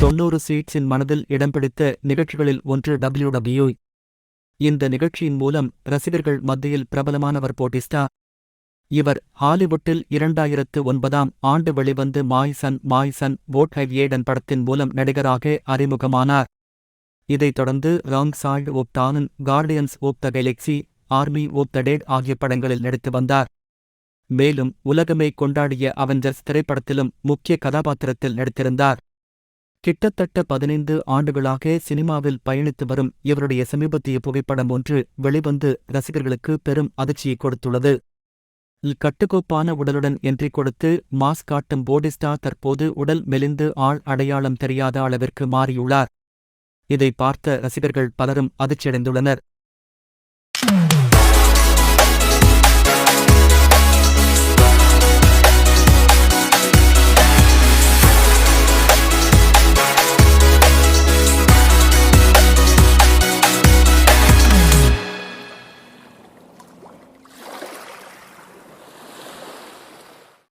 தொன்னூறு சீட்ஸின் மனதில் இடம் பிடித்த நிகழ்ச்சிகளில் ஒன்று டபிள்யூ இந்த நிகழ்ச்சியின் மூலம் ரசிகர்கள் மத்தியில் பிரபலமானவர் போட்டிஸ்டா. இவர் ஹாலிவுட்டில் இரண்டாயிரத்து ஒன்பதாம் ஆண்டு வெளிவந்து மாய்சன் மாய்சன் போட் ஹைவ் ஏடன் படத்தின் மூலம் நடிகராக அறிமுகமானார். இதைத் தொடர்ந்து wrong side of town guardians of the galaxy army of the dead ஆகிய படங்களில் நடித்து வந்தார். மேலும் உலகமே கொண்டாடிய அவெஞ்சர்ஸ் திரைப்படத்திலும் முக்கிய கதாபாத்திரத்தில் நடித்திருந்தார். கிட்டத்தட்ட பதினைந்து ஆண்டுகளாக சினிமாவில் பயணித்து வரும் இவருடைய சமீபத்திய புகைப்படம் ஒன்று வெளிவந்து ரசிகர்களுக்கு பெரும் அதிர்ச்சியை கொடுத்துள்ளது. கட்டுக்கோப்பான உடலுடன் என்றி கொடுத்து மாஸ் காட்டும் போடிஸ்டா தற்போது உடல் மெலிந்து ஆள் அடையாளம் தெரியாத அளவிற்கு மாறியுள்ளார். இதை பார்த்த ரசிகர்கள் பலரும் அதிர்ச்சியடைந்துள்ளனர்.